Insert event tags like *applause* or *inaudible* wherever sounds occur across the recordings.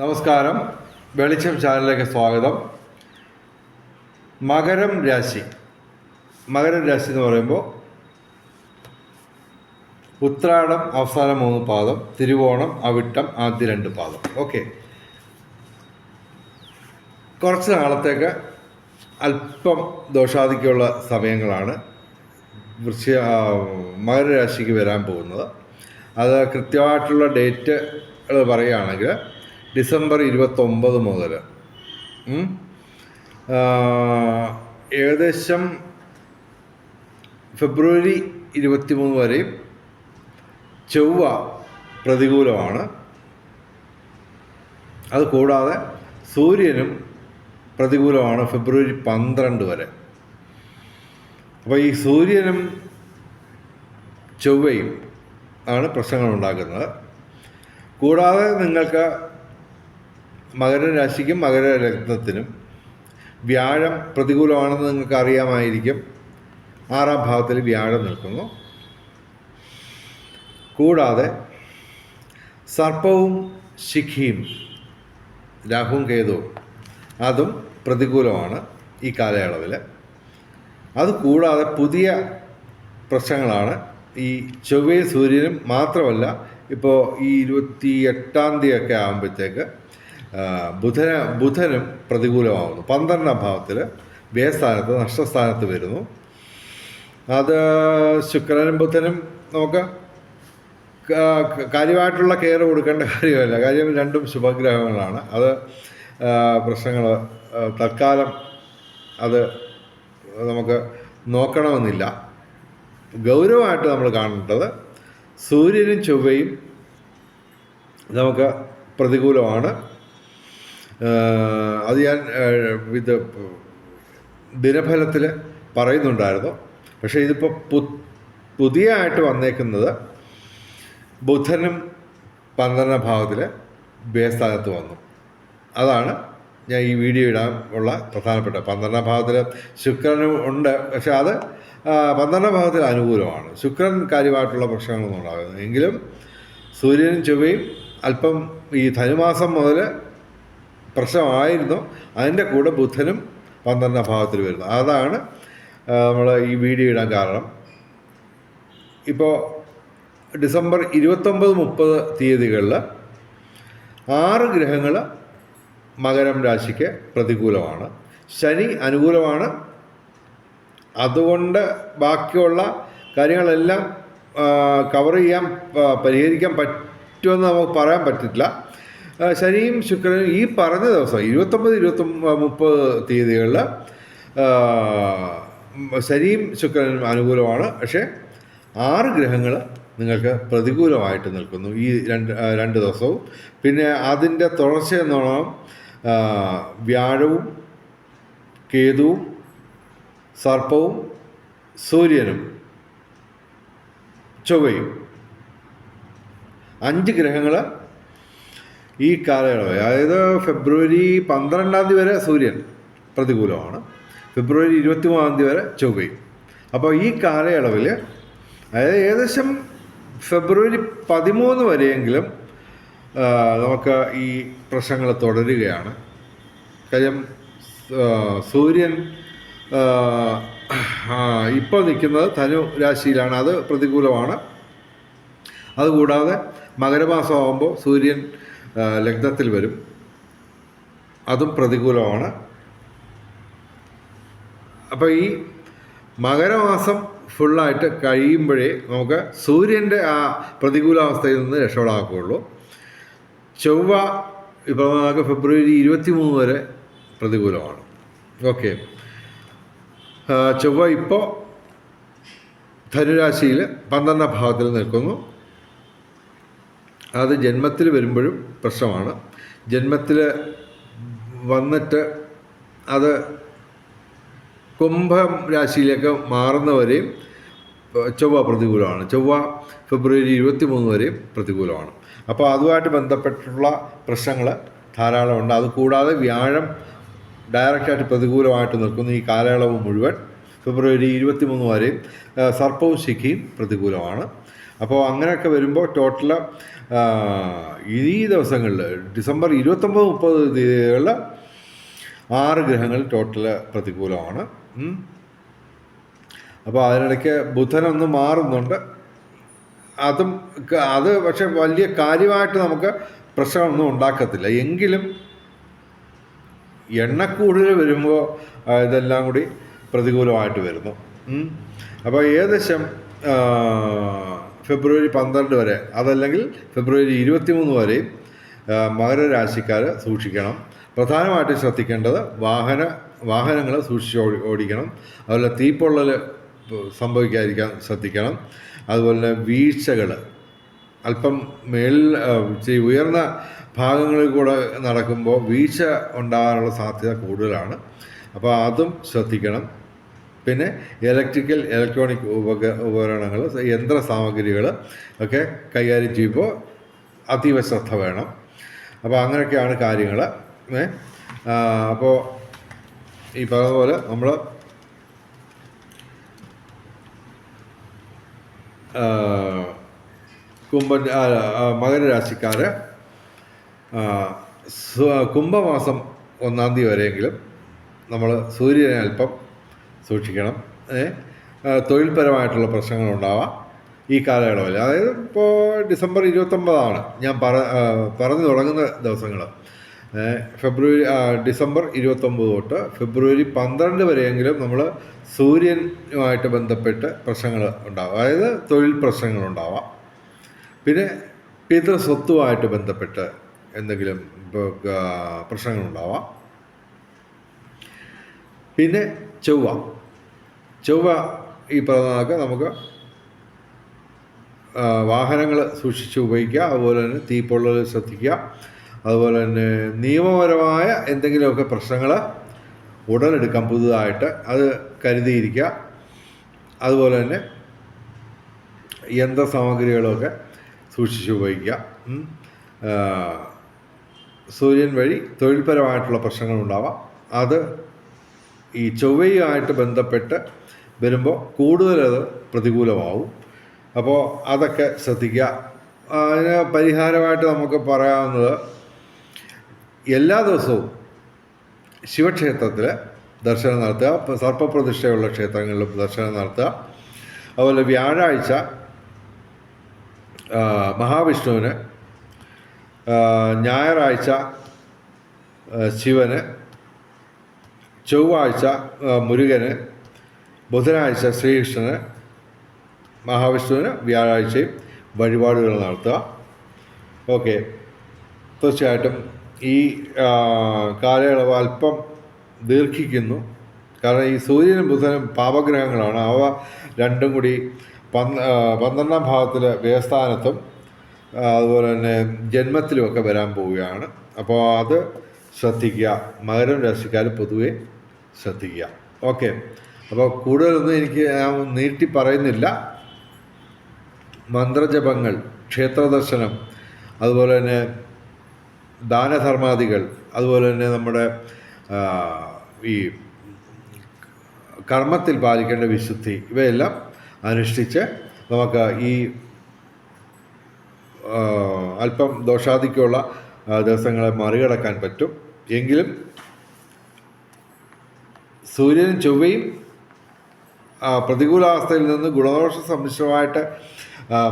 നമസ്കാരം. വെളിച്ചം ചാനലിലേക്ക് സ്വാഗതം. മകരം രാശി. മകരം രാശി എന്ന് പറയുമ്പോൾ ഉത്രാടം അവസാന മൂന്ന് പാദം തിരുവോണം അവിട്ടം ആദ്യ രണ്ട് പാദം. ഓക്കെ. കുറച്ച് നാളത്തേക്ക് അല്പം ദോഷാദിക്കുള്ള സമയങ്ങളാണ് വൃശ്ച ആ, മകരരാശിക്ക് വരാൻ പോകുന്നത്. അത് കൃത്യമായിട്ടുള്ള ഡേറ്റ് പറയുകയാണെങ്കിൽ ഡിസംബർ ഇരുപത്തൊമ്പത് മുതൽ ഏകദേശം ഫെബ്രുവരി ഇരുപത്തിമൂന്ന് വരെയും ചൊവ്വ പ്രതികൂലമാണ്. അത് കൂടാതെ സൂര്യനും പ്രതികൂലമാണ് ഫെബ്രുവരി പന്ത്രണ്ട് വരെ. അപ്പോൾ ഈ സൂര്യനും ചൊവ്വയും ആണ് പ്രശ്നങ്ങൾ ഉണ്ടാക്കുന്നത്. കൂടാതെ നിങ്ങൾക്ക് മകരരാശിക്കും മകര ലഗ്നത്തിനും വ്യാഴം പ്രതികൂലമാണെന്ന് നിങ്ങൾക്ക് അറിയാമായിരിക്കും. ആറാം ഭാവത്തിൽ വ്യാഴം നിൽക്കുന്നു. കൂടാതെ സർപ്പവും ശിഖിയും രാഹുവും കേതുവും അതും പ്രതികൂലമാണ് ഈ കാലയളവിൽ അതുകൂടാതെ പുതിയ പ്രശ്നങ്ങളാണ്. ഈ ചൊവ്വയും സൂര്യനും മാത്രമല്ല ഇപ്പോൾ ഈ ഇരുപത്തി എട്ടാം തീയതി ഒക്കെ ആകുമ്പോഴത്തേക്ക് ബുധന ബുധനും പ്രതികൂലമാകുന്നു പന്ത്രണ്ടാം ഭാവത്തിൽ വ്യയസ്ഥാനത്ത് നഷ്ടസ്ഥാനത്ത് വരുന്നു. അത് ശുക്രനും ബുധനും നമുക്ക് കാര്യമായിട്ടുള്ള കെയർ കൊടുക്കേണ്ട കാര്യമല്ല. കാര്യം രണ്ടും ശുഭഗ്രഹങ്ങളാണ്. അത് പ്രശ്നങ്ങൾ തൽക്കാലം അത് നമുക്ക് നോക്കണമെന്നില്ല. ഗൗരവമായിട്ട് നമ്മൾ കാണേണ്ടത് സൂര്യനും ചൊവ്വയും നമുക്ക് പ്രതികൂലമാണ്. അത് ഞാൻ ഇത് ദിനഫലത്തിൽ പറയുന്നുണ്ടായിരുന്നു. പക്ഷേ ഇതിപ്പോൾ പു പുതിയ ആയിട്ട് വന്നേക്കുന്നത് ബുധനും പന്ത്രണ്ടാം ഭാവത്തിൽ ബേസ്ഥാനത്ത് വന്നു. അതാണ് ഞാൻ ഈ വീഡിയോ ഇടാൻ ഉള്ള പ്രധാനപ്പെട്ട പന്ത്രണ്ടാം ഭാവത്തിൽ ശുക്രനും ഉണ്ട്. പക്ഷെ അത് പന്ത്രണ്ടാം ഭാവത്തിൽ അനുകൂലമാണ്. ശുക്രൻ കാര്യമായിട്ടുള്ള പ്രശ്നങ്ങളൊന്നും ഉണ്ടാകുന്നത് എങ്കിലും സൂര്യനും ചൊവ്വയും അല്പം ഈ ധനുമാസം മുതൽ പ്രശ്നമായിരുന്നു. അതിന്റെ കൂടെ ബുധനും പന്ത്രണ്ടാം ഭാവത്തിൽ വരുന്നു. അതാണ് നമ്മൾ ഈ വീഡിയോ ഇടാൻ കാരണം. ഇപ്പോൾ ഡിസംബർ ഇരുപത്തൊമ്പത് മുപ്പത് തീയതികളിൽ ആറ് ഗ്രഹങ്ങൾ മകരം രാശിക്ക് പ്രതികൂലമാണ്. ശനി അനുകൂലമാണ്. അതുകൊണ്ട് ബാക്കിയുള്ള കാര്യങ്ങളെല്ലാം കവർ ചെയ്യാൻ പരിഹരിക്കാൻ പറ്റുമെന്ന് നമുക്ക് പറയാൻ പറ്റില്ല. ശനിയും ശുക്രനും ഈ പറഞ്ഞ ദിവസം ഇരുപത്തൊമ്പത് ഇരുപത്തി മുപ്പത് തീയതികളിൽ ശനിയും ശുക്രനും അനുകൂലമാണ്. പക്ഷേ ആറ് ഗ്രഹങ്ങൾ നിങ്ങൾക്ക് പ്രതികൂലമായിട്ട് നിൽക്കുന്നു ഈ രണ്ട് രണ്ട് ദിവസവും. പിന്നെ അതിന്റെ തുടർച്ച എന്നോണം വ്യാഴവും കേതുവും സർപ്പവും സൂര്യനും ചൊവ്വയും. അഞ്ച് ഗ്രഹങ്ങൾ ഈ കാലയളവ് അതായത് ഫെബ്രുവരി പന്ത്രണ്ടാം തീയതി വരെ സൂര്യൻ പ്രതികൂലമാണ്. ഫെബ്രുവരി ഇരുപത്തി മൂന്നാം തീയതി വരെ ചൊവ്വയും. അപ്പോൾ ഈ കാലയളവിൽ അതായത് ഏകദേശം ഫെബ്രുവരി പതിമൂന്ന് വരെയെങ്കിലും നമുക്ക് ഈ പ്രശ്നങ്ങൾ തുടരുകയാണ്. കാര്യം സൂര്യൻ ഇപ്പോൾ നിൽക്കുന്നത് ധനു രാശിയിലാണ്. അത് പ്രതികൂലമാണ്. അതുകൂടാതെ മകരമാസമാകുമ്പോൾ സൂര്യൻ ലഗ്നത്തിൽ വരും. അതും പ്രതികൂലമാണ്. അപ്പോൾ ഈ മകരമാസം ഫുള്ളായിട്ട് കഴിയുമ്പോഴേ നമുക്ക് സൂര്യന്റെ ആ പ്രതികൂലാവസ്ഥയിൽ നിന്ന് രക്ഷപ്പെടാക്കുകയുള്ളൂ ചൊവ്വ ഇപ്പോൾ നമുക്ക് ഫെബ്രുവരി ഇരുപത്തി മൂന്ന് വരെ പ്രതികൂലമാണ്. ഓക്കെ. ചൊവ്വ ഇപ്പോൾ ധനുരാശിയിൽ പന്ത്രണ്ടാം ഭാഗത്തിൽ നിൽക്കുന്നു. അത് ജന്മത്തിൽ വരുമ്പോഴും പ്രശ്നമാണ്. ജന്മത്തിൽ വന്നിട്ട് അത് കുംഭം രാശിയിലേക്ക് മാറുന്നവരെയും ചൊവ്വ പ്രതികൂലമാണ്. ചൊവ്വ ഫെബ്രുവരി ഇരുപത്തി മൂന്ന് വരെയും പ്രതികൂലമാണ്. അപ്പോൾ അതുമായിട്ട് ബന്ധപ്പെട്ടുള്ള പ്രശ്നങ്ങൾ ധാരാളമുണ്ട് അത് കൂടാതെ വ്യാഴം ഡയറക്റ്റായിട്ട് പ്രതികൂലമായിട്ട് നിൽക്കുന്ന. ഈ കാലയളവ് മുഴുവൻ ഫെബ്രുവരി ഇരുപത്തി മൂന്ന് വരെയും സർപ്പവും ശിഖിയും പ്രതികൂലമാണ്. അപ്പോൾ അങ്ങനെയൊക്കെ വരുമ്പോൾ ടോട്ടൽ ഈ ദിവസങ്ങളിൽ ഡിസംബർ ഇരുപത്തൊമ്പത് മുപ്പത് തീയതികളിൽ ആറ് ഗ്രഹങ്ങൾ ടോട്ടൽ പ്രതികൂലമാണ്. അപ്പോൾ അതിനിടയ്ക്ക് ബുധനൊന്ന് മാറുന്നുണ്ട്. അതും അത് പക്ഷെ വലിയ കാര്യമായിട്ട് നമുക്ക് പ്രശ്നമൊന്നും ഉണ്ടാക്കത്തില്ല. എങ്കിലും എണ്ണക്കൂടുതൽ വരുമ്പോൾ ഇതെല്ലാം കൂടി പ്രതികൂലമായിട്ട് വരുന്നു. അപ്പോൾ ഏകദേശം ഫെബ്രുവരി പന്ത്രണ്ട് വരെ അതല്ലെങ്കിൽ ഫെബ്രുവരി ഇരുപത്തിമൂന്ന് വരെയും മകരരാശിക്കാർ സൂക്ഷിക്കണം. പ്രധാനമായിട്ടും ശ്രദ്ധിക്കേണ്ടത് വാഹന വാഹനങ്ങൾ സൂക്ഷിച്ച് ഓടി ഓടിക്കണം. അതുപോലെ തീപ്പൊള്ളൽ സംഭവിക്കാതിരിക്കാൻ ശ്രദ്ധിക്കണം. അതുപോലെ തന്നെ വീഴ്ചകൾ അല്പം മേളിൽ ഉയർന്ന ഭാഗങ്ങളിൽ കൂടെ നടക്കുമ്പോൾ വീഴ്ച ഉണ്ടാകാനുള്ള സാധ്യത കൂടുതലാണ്. അപ്പോൾ അതും ശ്രദ്ധിക്കണം. പിന്നെ ഇലക്ട്രിക്കൽ ഇലക്ട്രോണിക് ഉപക ഉപകരണങ്ങൾ യന്ത്ര സാമഗ്രികൾ ഒക്കെ കൈകാര്യം ചെയ്യുമ്പോൾ അതീവ ശ്രദ്ധ വേണം. അപ്പോൾ അങ്ങനെയൊക്കെയാണ് കാര്യങ്ങൾ അപ്പോൾ ഈ പറഞ്ഞ പോലെ നമ്മൾ കുംഭൻ മകരരാശിക്കാർ കുംഭമാസം ഒന്നാം തീയതി വരെയെങ്കിലും നമ്മൾ സൂര്യനെ അല്പം സൂക്ഷിക്കണം. തൊഴിൽപരമായിട്ടുള്ള പ്രശ്നങ്ങളുണ്ടാവാം ഈ കാലയളവിൽ. അതായത് ഇപ്പോൾ ഡിസംബർ ഇരുപത്തൊമ്പതാണ് ഞാൻ പറ പറഞ്ഞു തുടങ്ങുന്ന ദിവസങ്ങൾ ഫെബ്രുവരി ഡിസംബർ ഇരുപത്തൊമ്പത് തൊട്ട് ഫെബ്രുവരി പന്ത്രണ്ട് വരെയെങ്കിലും നമ്മൾ സൂര്യനുമായിട്ട് ബന്ധപ്പെട്ട് പ്രശ്നങ്ങൾ ഉണ്ടാവും. അതായത് തൊഴിൽ പ്രശ്നങ്ങളുണ്ടാവാം. പിന്നെ പിതൃ സ്വത്തുമായിട്ട് ബന്ധപ്പെട്ട് എന്തെങ്കിലും പ്രശ്നങ്ങളുണ്ടാവാം. പിന്നെ ചൊവ്വ. ചൊവ്വ ഈ പറഞ്ഞതൊക്കെ നമുക്ക് വാഹനങ്ങൾ സൂക്ഷിച്ച് ഉപയോഗിക്കുക. അതുപോലെ തന്നെ തീപ്പൊള്ളൽ ശ്രദ്ധിക്കുക. അതുപോലെ തന്നെ നിയമപരമായ എന്തെങ്കിലുമൊക്കെ പ്രശ്നങ്ങൾ ഉടലെടുക്കാം പുതുതായിട്ട് അത് കരുതിയിരിക്കുക. അതുപോലെ തന്നെ യന്ത്രസാമഗ്രികളൊക്കെ സൂക്ഷിച്ച് ഉപയോഗിക്കുക. സൂര്യൻ വഴി തൊഴിൽപരമായിട്ടുള്ള പ്രശ്നങ്ങളുണ്ടാവാം. അത് ഈ ചൊവ്വയുമായിട്ട് ബന്ധപ്പെട്ട് വരുമ്പോൾ കൂടുതലത് പ്രതികൂലമാവും. അപ്പോൾ അതൊക്കെ ശ്രദ്ധിക്കുക. അതിന് പരിഹാരമായിട്ട് നമുക്ക് പറയാവുന്നത് എല്ലാ ദിവസവും ശിവക്ഷേത്രത്തിൽ ദർശനം നടത്തുക. സർപ്പപ്രതിഷ്ഠയുള്ള ക്ഷേത്രങ്ങളിലും ദർശനം നടത്തുക. അതുപോലെ വ്യാഴാഴ്ച മഹാവിഷ്ണുവിന് ഞായറാഴ്ച ശിവന് ചൊവ്വാഴ്ച മുരുകന് ബുധനാഴ്ച ശ്രീകൃഷ്ണന് മഹാവിഷ്ണുവിന് വ്യാഴാഴ്ചയും വഴിപാടുകൾ നടത്തുക. ഓക്കെ. തീർച്ചയായിട്ടും ഈ കാലയളവ് അല്പം ദീർഘിക്കുന്നു. കാരണം ഈ സൂര്യനും ബുധനും പാപഗ്രഹങ്ങളാണ്. അവ രണ്ടും കൂടി പന്ത് ആ, പന്ത്രണ്ടാം ഭാവത്തിൽ വ്യവസ്ഥാനത്തും അതുപോലെ തന്നെ ജന്മത്തിലുമൊക്കെ വരാൻ പോവുകയാണ്. അപ്പോൾ അത് ശ്രദ്ധിക്കുക. മകരം രാശിക്കാർ പൊതുവെ ശ്രദ്ധിക്കുക. ഓക്കെ. അപ്പോൾ കൂടുതലൊന്നും എനിക്ക് ഞാൻ നീട്ടി പറയുന്നില്ല. മന്ത്രജപങ്ങൾ ക്ഷേത്രദർശനം അതുപോലെ തന്നെ ദാനധർമാദികൾ അതുപോലെ തന്നെ നമ്മുടെ ഈ കർമ്മത്തിൽ പാലിക്കേണ്ട വിശുദ്ധി ഇവയെല്ലാം അനുഷ്ഠിച്ച് നമുക്ക് ഈ അല്പം ദോഷാദിക്കുള്ള ദിവസങ്ങളെ മറികടക്കാൻ പറ്റും. എങ്കിലും സൂര്യനും ചൊവ്വയും പ്രതികൂലാവസ്ഥയിൽ നിന്ന് ഗുണദോഷ സമ്മിശ്രമായിട്ട്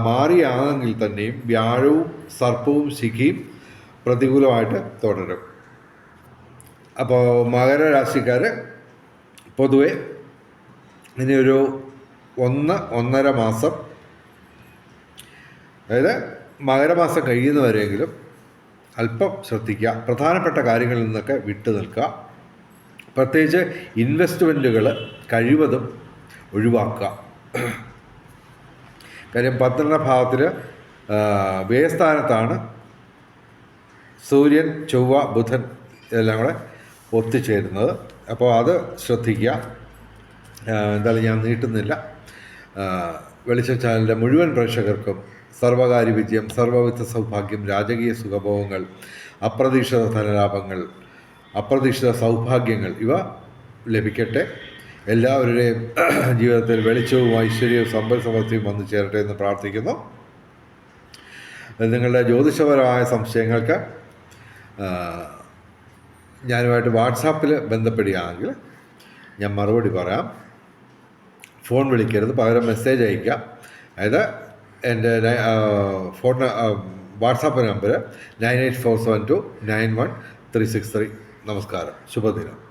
മാറിയാണെങ്കിൽ തന്നെയും വ്യാഴവും സർപ്പവും ശിഖിയും പ്രതികൂലമായിട്ട് തുടരും. അപ്പോൾ മകരരാശിക്കാർ പൊതുവെ ഇനി ഒരു ഒന്ന് ഒന്നര മാസം അതായത് മകരമാസം കഴിയുന്നവരെങ്കിലും അല്പം ശ്രദ്ധിക്കുക. പ്രധാനപ്പെട്ട കാര്യങ്ങളിൽ നിന്നൊക്കെ വിട്ടു നിൽക്കുക. പ്രത്യേകിച്ച് ഇൻവെസ്റ്റ്മെന്റുകൾ കഴിവതും ഒഴിവാക്കുക. കാര്യം പന്ത്രണ്ടാം ഭാവത്തിൽ വ്യയസ്ഥാനത്താണ് സൂര്യൻ ചൊവ്വ ബുധൻ ഇതെല്ലാം കൂടെ ഒത്തുചേരുന്നത്. അപ്പോൾ അത് ശ്രദ്ധിക്കുക. എന്തായാലും ഞാൻ നീട്ടുന്നില്ല. വെളിച്ചം ചാനലിന്റെ മുഴുവൻ പ്രേക്ഷകർക്കും സർവകാര്യ വിജയം സർവവിധ സൗഭാഗ്യം രാജകീയ സുഖഭോഗങ്ങൾ അപ്രതീക്ഷിത ധനലാഭങ്ങൾ അപ്രതീക്ഷിത സൗഭാഗ്യങ്ങൾ ഇവ ലഭിക്കട്ടെ. എല്ലാവരുടെയും *clears throat* ജീവിതത്തിൽ വെളിച്ചവും ഐശ്വര്യവും സമ്പൽ സമൃദ്ധിയും വന്നു ചേരട്ടെ എന്ന് പ്രാർത്ഥിക്കുന്നു. നിങ്ങളുടെ ജ്യോതിഷപരമായ സംശയങ്ങൾക്ക് ഞാനുമായിട്ട് വാട്സാപ്പിൽ ബന്ധപ്പെടുകയാണെങ്കിൽ ഞാൻ മറുപടി പറയാം. ഫോൺ വിളിക്കരുത് പകരം മെസ്സേജ് അയക്കാം. അതായത് എന്റെ phone WhatsApp number nine eight four seven two nine one three six three. നമസ്കാരം. ശുഭദിനം.